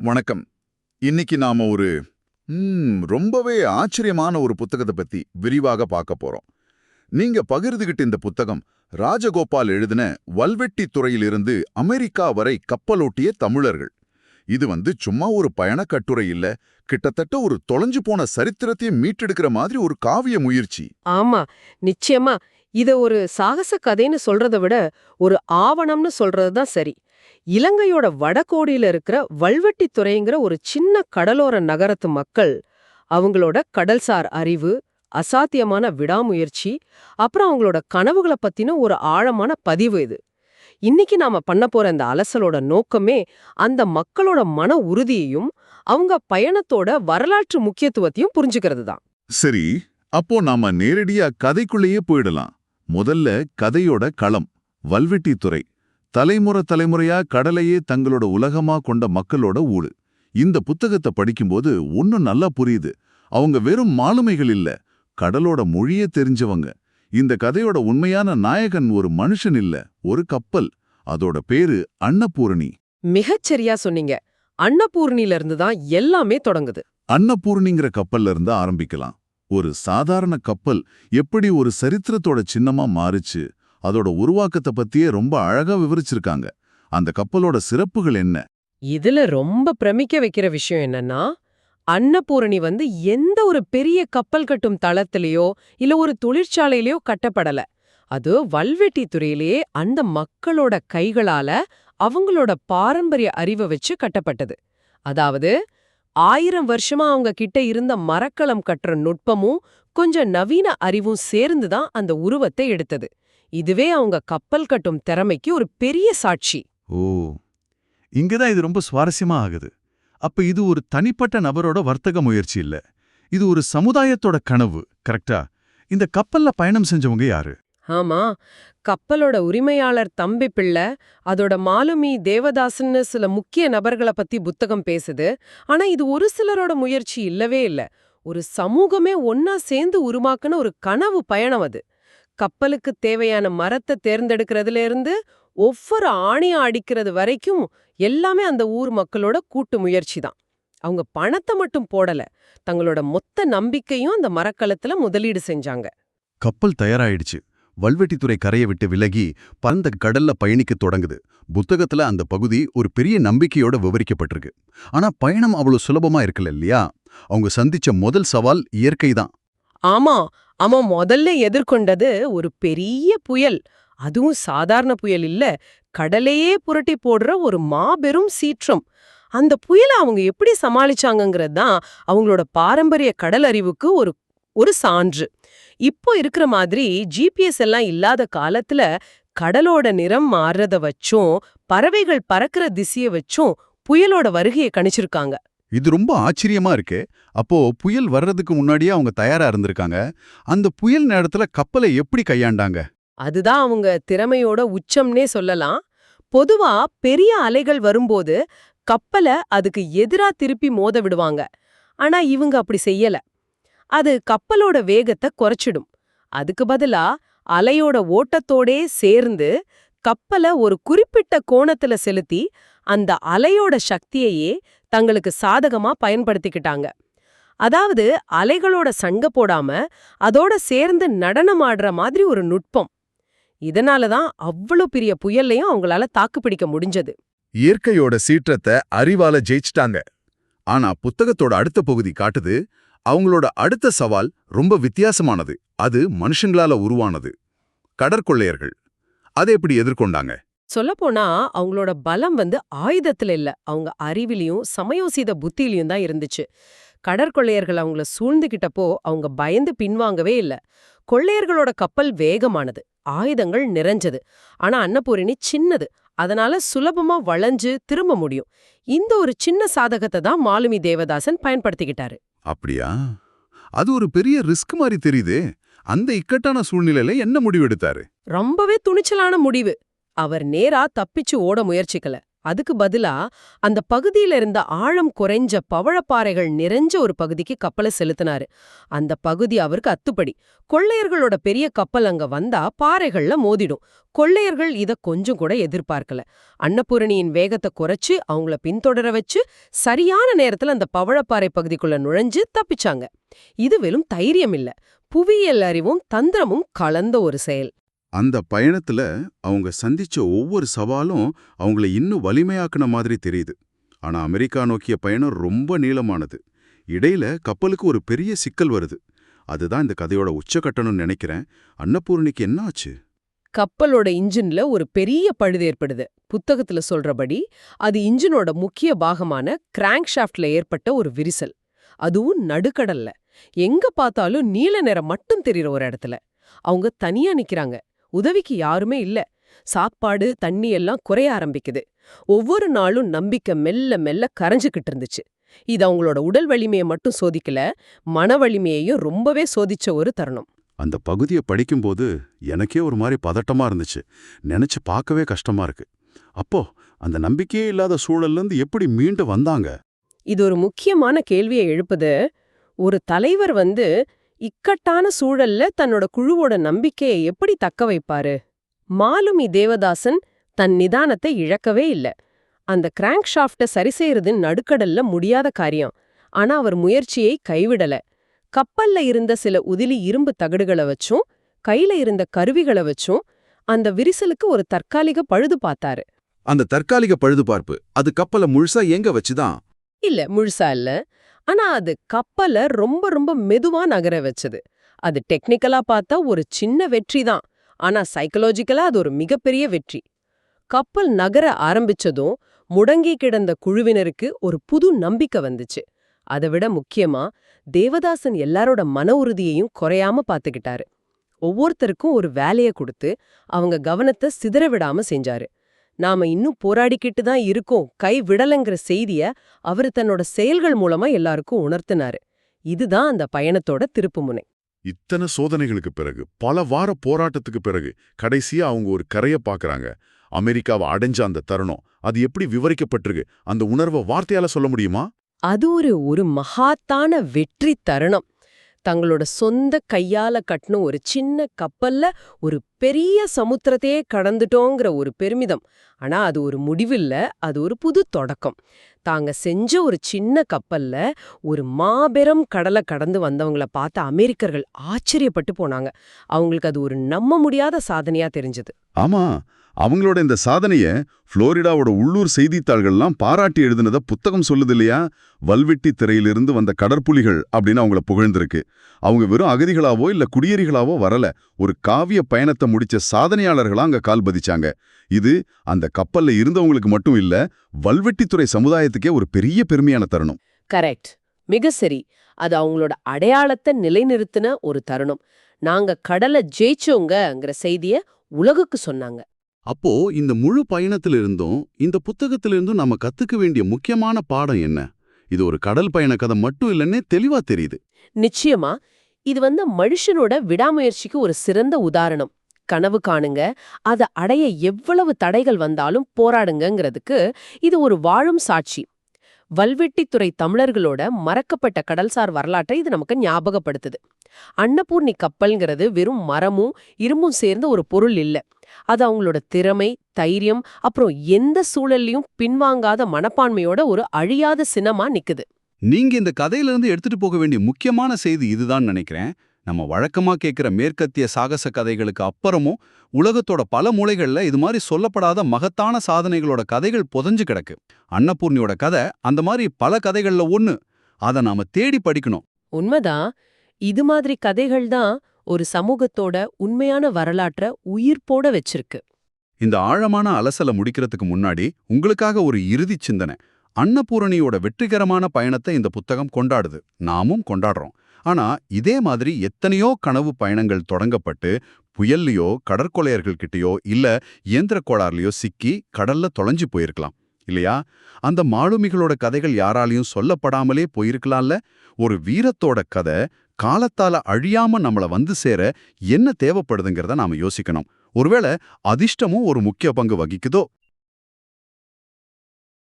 வணக்கம். இன்னைக்கு நாம ஒரு ரொம்பவே ஆச்சரியமான ஒரு புத்தகத்தை பத்தி விரிவாக பார்க்க போறோம். நீங்க பகிர்ந்துகிட்ட இந்த புத்தகம் ராஜகோபால் எழுதின வல்வெட்டி துறையிலிருந்து அமெரிக்கா வரை கப்பலோட்டிய தமிழர்கள். இது வந்து சும்மா ஒரு பயணக் கட்டுரை இல்ல கிட்டத்தட்ட ஒரு தொலைஞ்சு போன சரித்திரத்தையே மீட்டெடுக்கிற மாதிரி ஒரு காவிய முயற்சி. ஆமா நிச்சயமா. இத ஒரு சாகச கதைன்னு சொல்றத விட ஒரு ஆவணம்னு சொல்றது தான் சரி. இலங்கையோட வடகோடியில இருக்கிற வல்வெட்டித்துறைங்கிற ஒரு சின்ன கடலோர நகரத்து மக்கள் அவங்களோட கடல்சார் அறிவு அசாத்தியமான விடாமுயற்சி அப்புறம் அவங்களோட கனவுகளை பத்தின ஒரு ஆழமான பதிவு இது. இன்னைக்கு நாம பண்ண போற இந்த அலசலோட நோக்கமே அந்த மக்களோட மன உறுதியையும் அவங்க பயணத்தோட வரலாற்று முக்கியத்துவத்தையும் புரிஞ்சுக்கிறது தான். சரி அப்போ நாம நேரடியா கதைக்குள்ளேயே போயிடலாம். முதல்ல கதையோட களம் வல்வெட்டித்துறை. தலைமுறை தலைமுறையா கடலையே தங்களோட உலகமா கொண்ட மக்களோட ஊடு இந்த புத்தகத்தை படிக்கும்போது ஒன்னும் நல்லா புரியுது. அவங்க வெறும் மாலுமைகள் இல்ல கடலோட மொழியே தெரிஞ்சவங்க. இந்த கதையோட உண்மையான நாயகன் ஒரு மனுஷன் இல்ல ஒரு கப்பல். அதோட பேரு அன்னபூரணி. மிகச்சரியா சொன்னீங்க. அன்னபூர்ணில இருந்து தான் எல்லாமே தொடங்குது. அன்னபூர்ணிங்கிற கப்பல்ல இருந்து ஆரம்பிக்கலாம். ஒரு சாதாரண கப்பல் எப்படி ஒரு சரித்திரத்தோட சின்னமா மாறுச்சு அதோட உருவாக்கத்தை பத்தியே ரொம்ப அழகா விவரிச்சிருக்காங்க. அந்த கப்பலோட சிறப்புகள் என்ன? இதுல ரொம்ப பிரமிக்க வைக்கிற விஷயம் என்னன்னா அன்னபூரணி வந்து எந்த ஒரு பெரிய கப்பல் கட்டும் தளத்திலேயோ இல்ல ஒரு தொழிற்சாலையிலயோ கட்டப்படல. அது வல்வெட்டி துறையிலேயே அந்த மக்களோட கைகளால அவங்களோட பாரம்பரிய அறிவை வச்சு கட்டப்பட்டது. அதாவது ஆயிரம் வருஷமா அவங்க கிட்ட இருந்த மரக்கலம் கட்டுற நுட்பமும் கொஞ்சம் நவீன அறிவும் சேர்ந்து தான் அந்த உருவத்தை எடுத்தது. இதுவே அவங்க கப்பல் கட்டும் திறமைக்கு ஒரு பெரிய சாட்சி. ஓ இங்கதான் இது ரொம்ப சுவாரஸ்யமா ஆகுது. அப்ப இது ஒரு தனிப்பட்ட நபரோட வர்த்தக முயற்சி இல்ல. இது ஒரு சமுதாயத்தோட கனவு கரெக்டா? இந்த கப்பல்ல பயணம் செஞ்சவங்க யாரு? ஆமா கப்பலோட உரிமையாளர் தம்பி பிள்ளை அதோட மாலுமி தேவதாசன்னு சில முக்கிய நபர்களை பத்தி புத்தகம் பேசுது. ஆனா இது ஒரு சிலரோட முயற்சி இல்லவே இல்ல. ஒரு சமூகமே ஒன்னா சேர்ந்து உருவாக்குன ஒரு கனவு பயணம் அது. கப்பலுக்கு தேவையான மரத்தை தேர்ந்தெடுக்கிறதுல இருந்து ஒவ்வொரு ஆணியா அடிக்கிறது வரைக்கும் எல்லாமே அந்த ஊர் மக்களோட கூட்டு முயற்சி தான் அவங்க பணத்தை மட்டும் போடல தங்களோட மொத்த நம்பிக்கையும் அந்த மரக்கலத்துல முதலீடு செஞ்சாங்க. கப்பல் தயாராயிடுச்சு. வல்வெட்டித்துறை கரையை விட்டு விலகி பரந்த கடல்ல பயணிக்கத் தொடங்குது. புத்தகத்துல அந்த பகுதி ஒரு பெரிய நம்பிக்கையோட விவரிக்கப்பட்டிருக்கு. ஆனா பயணம் அவ்வளவு சுலபமா இருக்கல இல்லையா? அவங்க சந்திச்ச முதல் சவால் இயற்கை தான் ஆமா அவன் முதல்ல எதிர்கொண்டது ஒரு பெரிய புயல். அதுவும் சாதாரண புயல் இல்ல கடலையே புரட்டி போடுற ஒரு மாபெரும் சீற்றம். அந்த புயலை அவங்க எப்படி சமாளிச்சாங்கிறது தான் அவங்களோட பாரம்பரிய கடல் அறிவுக்கு ஒரு ஒரு சான்று. இப்போ இருக்கிற மாதிரி ஜிபிஎஸ் எல்லாம் இல்லாத காலத்துல கடலோட நிறம் மாறுறத வச்சும் பறவைகள் பறக்கிற திசைய வச்சும் புயலோட வருகையை கணிச்சிருக்காங்க. இது ரொம்ப ஆச்சரியமா இருக்கு. அப்போ புயல் வர்றதுக்கு முன்னாடியே அவங்க தயாரா இருந்திருக்காங்க. அந்த புயல் நேரத்துல கப்பலை எப்படி கையாண்டாங்க? அதுதான் அவங்க திறமையோட உச்சம்னே சொல்லலாம். பொதுவா பெரிய அலைகள் வரும்போது கப்பலை அதுக்கு எதிரா திருப்பி மோத விடுவாங்க. ஆனா இவங்க அப்படி செய்யல. அது கப்பலோட வேகத்தை குறைச்சிடும். அதுக்கு பதிலா அலையோட ஓட்டத்தோடே சேர்ந்து கப்பலை ஒரு குறிப்பிட்ட கோணத்துல செலுத்தி அந்த அலையோட சக்தியையே தங்களுக்கு சாதகமா பயன்படுத்திக்கிட்டாங்க. அதாவது அலைகளோட சங்க போடாம அதோட சேர்ந்து நடனமாடுற மாதிரி ஒரு நுட்பம். இதனால தான் அவ்வளவு பெரிய புயல்லையும் அவங்களால தாக்குப்பிடிக்க முடிஞ்சது. இயற்கையோட சீற்றத்தை அறிவால ஜெயிச்சிட்டாங்க. ஆனா புத்தகத்தோட அடுத்த பகுதி காட்டுது அவங்களோட அடுத்த சவால் ரொம்ப வித்தியாசமானது. அது மனுஷங்களால உருவானது. கடற்கொள்ளையர்கள். அதை எப்படி எதிர்கொண்டாங்க? சொல்லப்போனா அவங்களோட பலம் வந்து ஆயுதத்துல இல்ல. அவங்க அறிவிலையும் சமயோசித புத்தியிலையும் தான் இருந்துச்சு. கடற்கொள்ளையர்கள் அவங்கள சூழ்ந்துகிட்டப்போ அவங்க பயந்து பின்வாங்கவே இல்ல. கொள்ளையர்களோட கப்பல் வேகமானது ஆயுதங்கள் நிறைஞ்சது. ஆனா அன்னபூரணி சின்னது. அதனால சுலபமா வளைஞ்சு திரும்ப முடியும். இந்த ஒரு சின்ன சாதகத்தை தான் மாலுமி தேவதாசன் பயன்படுத்திக்கிட்டாரு. அப்படியா? அது ஒரு பெரிய ரிஸ்க் மாதிரி தெரியுதே. அந்த இக்கட்டான சூழ்நிலையில என்ன முடிவெடுத்தாரு ரொம்பவே துணிச்சலான முடிவு. அவர் நேரா தப்பிச்சு ஓட முயற்சிக்கல. அதுக்கு பதிலா அந்த பகுதியில இருந்த ஆழம் குறைஞ்ச பவழப்பாறைகள் நிறைஞ்ச ஒரு பகுதிக்கு கப்பலை செலுத்தினாரு. அந்த பகுதி அவருக்கு அத்துப்படி. கொள்ளையர்களோட பெரிய கப்பல் அங்க வந்தா பாறைகள்ல மோதிடும். கொள்ளையர்கள் இத கொஞ்சம் கூட எதிர்பார்க்கல. அன்னபூரணியின் வேகத்தை குறைச்சு அவங்கள பின்தொடர வச்சு சரியான நேரத்துல அந்த பவழப்பாறை பகுதிக்குள்ள நுழைஞ்சு தப்பிச்சாங்க. இது வெறும் தைரியம் இல்ல புவியியல் அறிவும் தந்திரமும் கலந்த ஒரு செயல். அந்த பயணத்துல அவங்க சந்திச்ச ஒவ்வொரு சவாலும் அவங்கள இன்னும் வலிமையாக்குன மாதிரி தெரியுது. ஆனா அமெரிக்கா நோக்கிய பயணம் ரொம்ப நீளமானது. இடையில கப்பலுக்கு ஒரு பெரிய சிக்கல் வருது. அதுதான் இந்த கதையோட உச்சக்கட்டணும்னு நினைக்கிறேன். அன்னபூர்ணிக்கு என்ன ஆச்சு? கப்பலோட இன்ஜின்ல ஒரு பெரிய பழுது ஏற்படுது. புத்தகத்துல சொல்றபடி அது இன்ஜினோட முக்கிய பாகமான கிராங்க் ஷாஃப்ட்ல ஏற்பட்ட ஒரு விரிசல். அதுவும் நடுக்கடல்ல. எங்க பார்த்தாலும் நீல நிறம் மட்டும் தெரியற ஒரு இடத்துல. அவங்க தனியா நிக்கிறாங்க. உதவிக்கு யாருமே இல்ல. சாப்பாடு தண்ணி எல்லாம் குறைய ஆரம்பிக்குது. ஒவ்வொரு நாளும் நம்பிக்கை மெல்ல மெல்ல கரைஞ்சுக்கிட்டு இருந்துச்சு. இது அவங்களோட உடல் வலிமையை மட்டும் சோதிக்கல மன வலிமையையும் ரொம்பவே சோதிச்ச ஒரு தருணம். அந்த பகுதியை படிக்கும்போது எனக்கே ஒரு மாதிரி பதட்டமா இருந்துச்சு. நினைச்சு பார்க்கவே கஷ்டமா இருக்கு. அப்போ அந்த நம்பிக்கையே இல்லாத சூழல்ல இருந்து எப்படி மீண்டு வந்தாங்க? இது ஒரு முக்கியமான கேள்வியை எழுப்புது. ஒரு தலைவர் வந்து இக்கட்டான சூழல்ல தன்னோட குழுவோட நம்பிக்கையை எப்படி தக்க வைப்பாரு? மாலுமி தேவதாசன் தன் நிதானத்தை இழக்கவே இல்ல. அந்த கிராங்க் ஷாஃப்ட சரி செய்யறது நடுக்கடல்ல முடியாத காரியம். ஆனா அவர் முயற்சியை கைவிடல. கப்பல்ல இருந்த சில உதிலி இரும்பு தகடுகளை வச்சும் கையில இருந்த கருவிகளை வச்சும் அந்த விரிசலுக்கு ஒரு தற்காலிக பழுது பார்த்தாரு. அந்த தற்காலிக பழுதுபார்ப்பு அது கப்பலை முழுசா எங்க வச்சுதான்? இல்ல முழுசா இல்ல. ஆனா அது கப்பல ரொம்ப ரொம்ப மெதுவா நகர வச்சது. அது டெக்னிக்கலா பார்த்தா ஒரு சின்ன வெற்றி தான். ஆனா சைக்கலாஜிக்கலா அது ஒரு மிகப்பெரிய வெற்றி. கப்பல் நகர ஆரம்பிச்சதும் முடங்கி கிடந்த குழுவினருக்கு ஒரு புது நம்பிக்கை வந்துச்சு. அதை விட முக்கியமா தேவதாசன் எல்லாரோட மன உறுதியையும் குறையாம பாத்துக்கிட்டாரு. ஒவ்வொருத்தருக்கும் ஒரு வேலைய கொடுத்து அவங்க கவனத்தை சிதற விடாம செஞ்சாரு. நாம இன்னும் போராடிக்கிட்டு தான் இருக்கோம் கை விடலைங்கிற செய்திய அவரு தன்னோட செயல்கள் மூலமா எல்லாருக்கும் உணர்த்தினாரு. இதுதான் அந்த பயணத்தோட திருப்புமுனை இத்தனை சோதனைகளுக்கு பிறகு பல வார போராட்டத்துக்கு பிறகு கடைசியா அவங்க ஒரு கரைய பாக்குறாங்க. அமெரிக்காவை அடைஞ்ச அந்த தருணம் அது எப்படி விவரிக்கப்பட்டிருக்கு? அந்த உணர்வை வார்த்தையால சொல்ல முடியுமா? அது ஒரு ஒரு மகாத்தான வெற்றி தருணம். தங்களோட சொந்த கையால கட்டின ஒரு சின்ன கப்பல்ல ஒரு பெரிய சமுத்திரத்தையே கடந்துட்டோங்கிற ஒரு பெருமிதம். ஆனா அது ஒரு முடிவில்ல அது ஒரு புது தொடக்கம். தாங்க செஞ்ச ஒரு சின்ன கப்பல்ல ஒரு மாபெரும் கடலை கடந்து வந்தவங்கள பார்த்த அமெரிக்கர்கள் ஆச்சரியப்பட்டு போனாங்க. அவங்களுக்கு அது ஒரு நம்ப முடியாத சாதனையா தெரிஞ்சது. ஆமா அவங்களோட இந்த சாதனைய புளோரிடாவோட உள்ளூர் செய்தித்தாள்கள்லாம் பாராட்டி எழுதுனத புத்தகம் சொல்லுது இல்லையா வல்வெட்டி திரையிலிருந்து வந்த கடற்புலிகள் அப்படின்னு அவங்கள புகழ்ந்திருக்கு. அவங்க வெறும் அகதிகளாவோ இல்ல குடியேறிகளாவோ வரல ஒரு காவிய பயணத்தை முடிச்ச சாதனையாளர்களா அங்க கால் பதிச்சாங்க இது அந்த கப்பல்ல இருந்தவங்களுக்கு மட்டும் இல்ல வல்வெட்டித்துறை சமுதாயத்துக்கே ஒரு பெரிய பெருமையான தருணம். கரெக்ட். மிக சரி. அது அவங்களோட அடையாளத்தை நிலைநிறுத்தின ஒரு தருணம். நாங்க கடலை ஜெயிச்சோங்கங்கிற செய்திய உலகுக்கு சொன்னாங்க. அப்போ இந்த முழு பயணத்திலிருந்தும் இந்த புத்தகத்திலிருந்தும் நம்ம கத்துக்க வேண்டிய முக்கியமான பாடம் என்ன? இது ஒரு கடல் பயண கதை மட்டும் இல்லைன்னே தெளிவா தெரியுது. நிச்சயமா. இது வந்து மனுஷனோட விடாமுயற்சிக்கு ஒரு சிறந்த உதாரணம். கனவு காணுங்க. அத அடைய எவ்வளவு தடைகள் வந்தாலும் போராடுங்கிறதுக்கு இது ஒரு வாழும் சாட்சி. வல்வெட்டித்துறை தமிழர்களோட மறக்கப்பட்ட கடல்சார் வரலாற்றை இது நமக்கு ஞாபகப்படுத்துது. அன்னபூர்ணி கப்பல்ங்கிறது வெறும் மரமும் இரும்பும் சேர்ந்த ஒரு பொருள் இல்ல. அது அவங்களோட திறமை தைரியம் அப்புறம் எந்த சூழல்லையும் பின்வாங்காத மனப்பான்மையோட ஒரு அழியாத சினமா நிக்குது. நீங்க இந்த கதையிலிருந்து எடுத்துட்டு போக வேண்டிய முக்கியமான செய்தி இதுதான் நினைக்கிறேன். நம்ம வழக்கமா கேட்கிற மேற்கத்திய சாகச கதைகளுக்கு அப்புறமும் உலகத்தோட பல மூலைகள்ல இது மாதிரி சொல்லப்படாத மகத்தான சாதனைகளோட கதைகள் புதஞ்சு கிடக்கு. அன்னபூர்ணியோட கதை அந்த மாதிரி பல கதைகள்ல ஒண்ணு. அதை நாம தேடி படிக்கணும். உண்மைதான். இது மாதிரி கதைகள் தான் ஒரு சமூகத்தோட உண்மையான வரலாற்ற உயிர்ப்போட வச்சிருக்கு. இந்த ஆழமான அலசலை முடிக்கிறதுக்கு முன்னாடி உங்களுக்காக ஒரு இறுதி சிந்தனை. அன்னபூரணியோட வெற்றிகரமான பயணத்தை இந்த புத்தகம் கொண்டாடுது. நாமும் கொண்டாடுறோம். ஆனா இதே மாதிரி எத்தனையோ கனவு பயணங்கள் தொடங்கப்பட்டு புயல்லையோ கடற்கொலையர்கள்கிட்டயோ இல்ல இயந்திர கோளாறுலையோ சிக்கி கடல்ல தொலைஞ்சு போயிருக்கலாம் இல்லையா? அந்த மாலுமிகளோட கதைகள் யாராலையும் சொல்லப்படாமலே போயிருக்கலாம்ல? ஒரு வீரத்தோட கதை காலத்தால அழியாம நம்மள வந்து சேர என்ன தேவைப்படுதுங்கிறத நாம யோசிக்கணும். ஒருவேளை அதிர்ஷ்டமும் ஒரு முக்கிய பங்கு வகிக்குதோ?